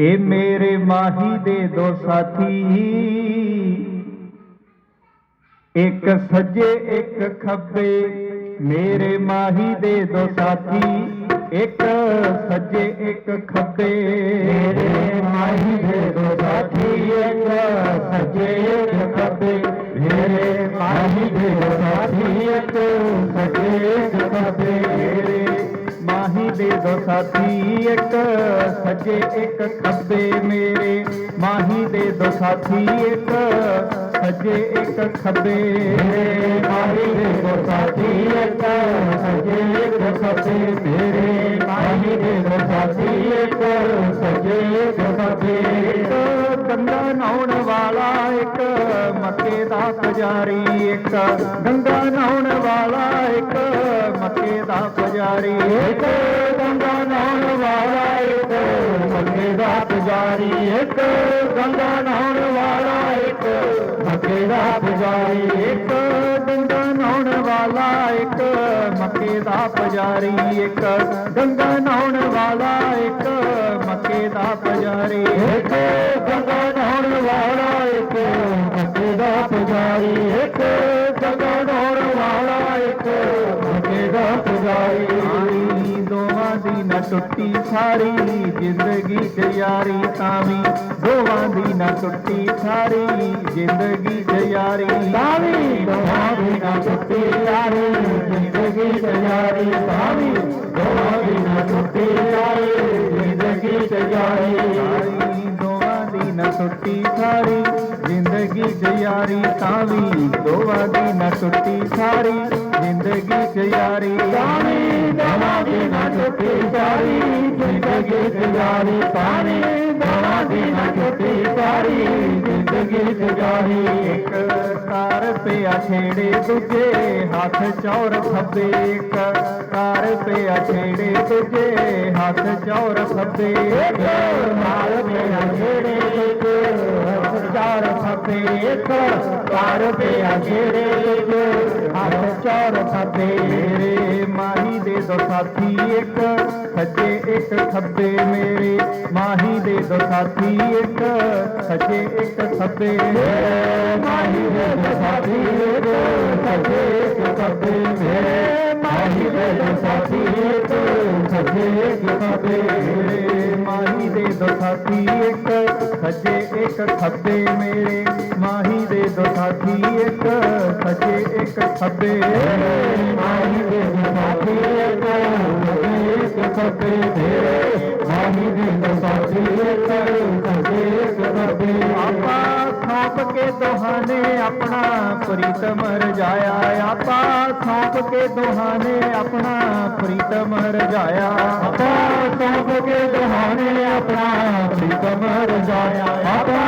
ए मेरे माही दे दो साथी। एक सजे, एक खबे मेरे माही दे दो साथी। एक सजे, एक खबे मेरे माही दे दो साथी। एक सजे, एक खबे मेरे माही दे दो साथी। एक सजे, एक खबे दो साथी एक, सजे एक खब्बे मेरे। माही दे दो साथी एक, सजे एक खब्बे माही दे दो साथी एक, सजे एक खब्बे मेरे। माही दे दो साथी एक, सजे एक खब्बे गंगा नहाउण वाला एक, मक्के दा पुजारी एक। गंगा नहाउण वाला एक, मक्के दा पुजारी एक। ਦਾ ਪੁਜਾਰੀ ਇੱਕ, ਗੰਗਾ ਨਹਾਉਣ ਵਾਲਾ ਇੱਕ। ਮੱਕੇ ਦਾ ਪੁਜਾਰੀ ਇੱਕ, ਗੰਗਾ ਨਹਾਉਣ ਵਾਲਾ ਇੱਕ। ਮੱਕੇ ਦਾ ਪੁਜਾਰੀ ਇੱਕ, ਗੰਗਾ ਨਹਾਉਣ ਵਾਲਾ ਇੱਕ। ਮੱਕੇ ਦਾ ਪੁਜਾਰੀ ਇੱਕ। ਟੁੱਟੀ ਸਾਰੀ ਜ਼ਿੰਦਗੀ ਚ ਯਾਰੀ ਤਾਵੀ ਦੋਵਾਂ ਦੀ ਨਾ ਟੁੱਟੀ ਸਾਰੀ ਜ਼ਿੰਦਗੀ ਚ ਯਾਰੀ ਤਾਵੀ ਦੋਵਾਂ ਦੀ ਨਾ ਟੁੱਟੀ ਸਾਰੀ ਜ਼ਿੰਦਗੀ ਚ ਯਾਰੀ ਤਾਵੀ ਦੋਵਾਂ ਦੀ ਨਾ ਟੁੱਟੀ ਸਾਰੀ ਜ਼ਿੰਦਗੀ ਚ ਯਾਰੀ ਦੋਵਾਂ ਦੀ ਨਾ ਟੁੱਟੀ ਸਾਰੀ ਜ਼ਿੰਦਗੀ ਚ ਯਾਰੀ ਤਾਵੀ ਦੋਵਾਂ ਦੀ ਨਾ ਟੁੱਟੀ ਸਾਰੀ ज़िंदगी की यारी। पानी दाना देना छुट्टी सारी। ज़िंदगी की यारी पानी दाना देना छुट्टी सारी। ज़िंदगी की एक कार पे छेड़े तुझे हाथ चौर खबे एक कार पे छेड़े तुझे हाथ चौर खबे पेको पार पे अजेरे को हाथ माही दे साथी एक सजे एक खब्बे मेरे माही दे साथी एक सजे एक खब्बे माही दे साथी एक एक माही दे साथी एक एक खबे माही दे दो साथी एक सजे एक खबे मेरे माही दे दो साथी एक सजे एक खबे माही दे दो साथी एक सजे एक खबे मेरे माही दे दो साथी एक सजे एक खबे आपा सौंप के दोहाने अपना प्रीत मर जाया। आपा सौंप के दोहाने अपना प्रीत मर जाया। आपा सौंप के दोहाने अपना प्रीत मर जाया। आपा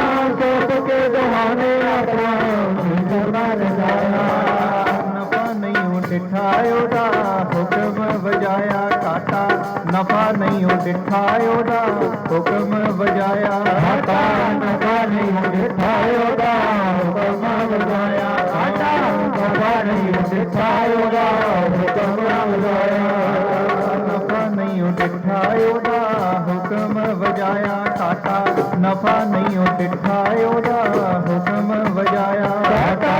सौंप के दोहाने अपना प्रीत मर जाया। नफा नहीं हूँ डिठायोड़ा हुक्म बजाया काटा। नफा नहीं हो डिठायोड़ा हुक्म बजाया दफ़ा नहीं दिखायो रा हुक्म बजाया। घाटा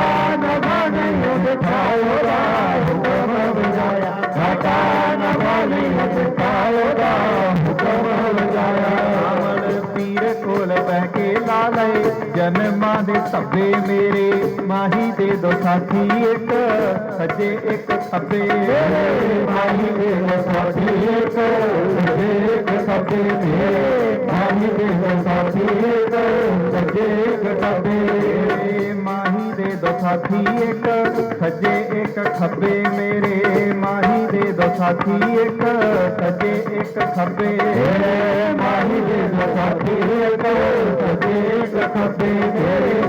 नफा नहीं दिखायो रा हुक्म बजाया। घाटा नफा नहीं दिखायो रा हुक्म बजाया। रावण पीर कोल बहके लाले जन्म सब्बे मेरे माही दे दो साथी एक। सजे एक सब्बे माही दे दो साथी एक। सजे एक सब्बे मेरे माही दे दो साथी एक। सजे एक सब्बे माही दे दो साथी एक। सजे एक खब्बे मेरे माही दे दो साथी एक। सजे एक खब्बे माही दे दो साथी एक। सजे एक खब्बे मेरे।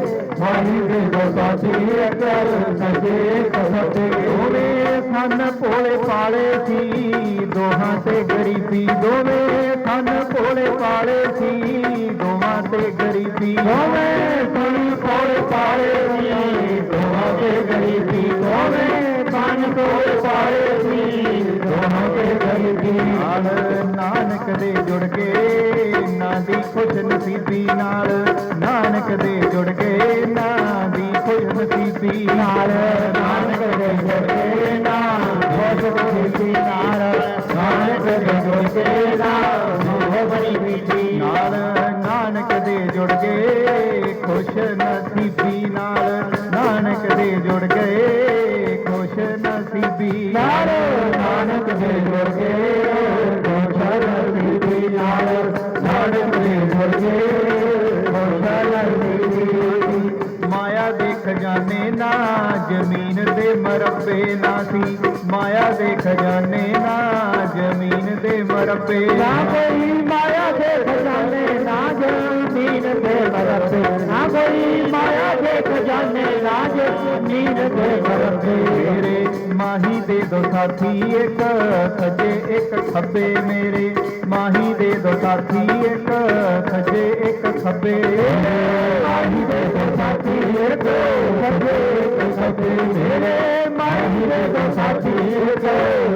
ਸਾਥੀ ਇੱਕ ਸੱਜੇ ਇੱਕ ਦੋਵੇਂ ਸਨ ਭੋਲੇ ਪਾਲੇ ਸੀ ਦੋਹਾਂ ਤੇ ਗਰੀਬੀ ਦੋਵੇਂ ਸਨ ਭੋਲੇ ਪਾਲੇ ਸੀ ਦੋਹਾਂ ਤੇ ਗਰੀਬੀ ਦੋਵੇਂ ਸਨ ਭੋਲੇ ਪਾਲੇ ਸੀ ਦੋਹਾਂ ਤੇ ਗਰੀਬੀ ਦੋਵੇਂ ਸਨ ਭੋਲੇ ਪਾਲੇ ਸੀ ਦੋਹਾਂ ਤੇ ਗਰੀਬੀ ਨਾਲ ਨਾਨਕ ਦੇ ਜੁੜ ਕੇ ਨਾ ਦੀ ਖੁਸ਼ ਨਸੀਬੀ ਨਾਲ, ਨਾਨਕ ਦੇ ਜੁੜ ਗਏ ਨਸੀਬੀ ਨਾਲ ਨਾਨਕ ਦੇ ਜੁੜ ਗਏ ਨਾ ਖੁਸ਼ ਨਾਲ ਨਾਨਕ ਦੇ ਜੁੜ ਗਏ ਨਾ ਮੋਹ ਬੜੀ ਨਾਲ ਨਾਨਕ ਦੇ ਜੁੜ ਗਏ ਖੁਸ਼ ਨਸੀਬੀ ਨਾਲ, ਨਾਨਕ ਦੇ ਜੁੜ ਗਏ ਖੁਸ਼ ਨਸੀਬੀ ਨਾਲ। खजाने ना ज़मीन दे मरबे ना थी माया दे खजाने ना ज़मीन दे मरबे ना। कोई माया दे खजाने ना ज़मीन दे मरबे ना। कोई माया दे खजाने ना ज़मीन दे मरबे मेरे माही दे दो साथी एक खजे एक खब्बे मेरे। साथी एक सजे एक खबे माही रे दो साथी एक सजे एक खबे मेरे माही रे दो साथी एक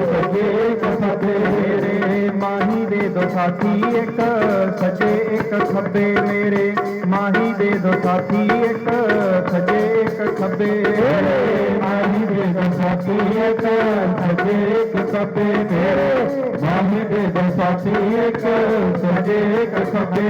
सजे एक खबे मेरे माही दे दो साथी एक सजे एक खबे मेरे माही दे दो साथी एक सजे एक खबे माही दे दो साक्षी एक सजे एक सपे मेरे माही देव साक्षी एक सजे एक सपे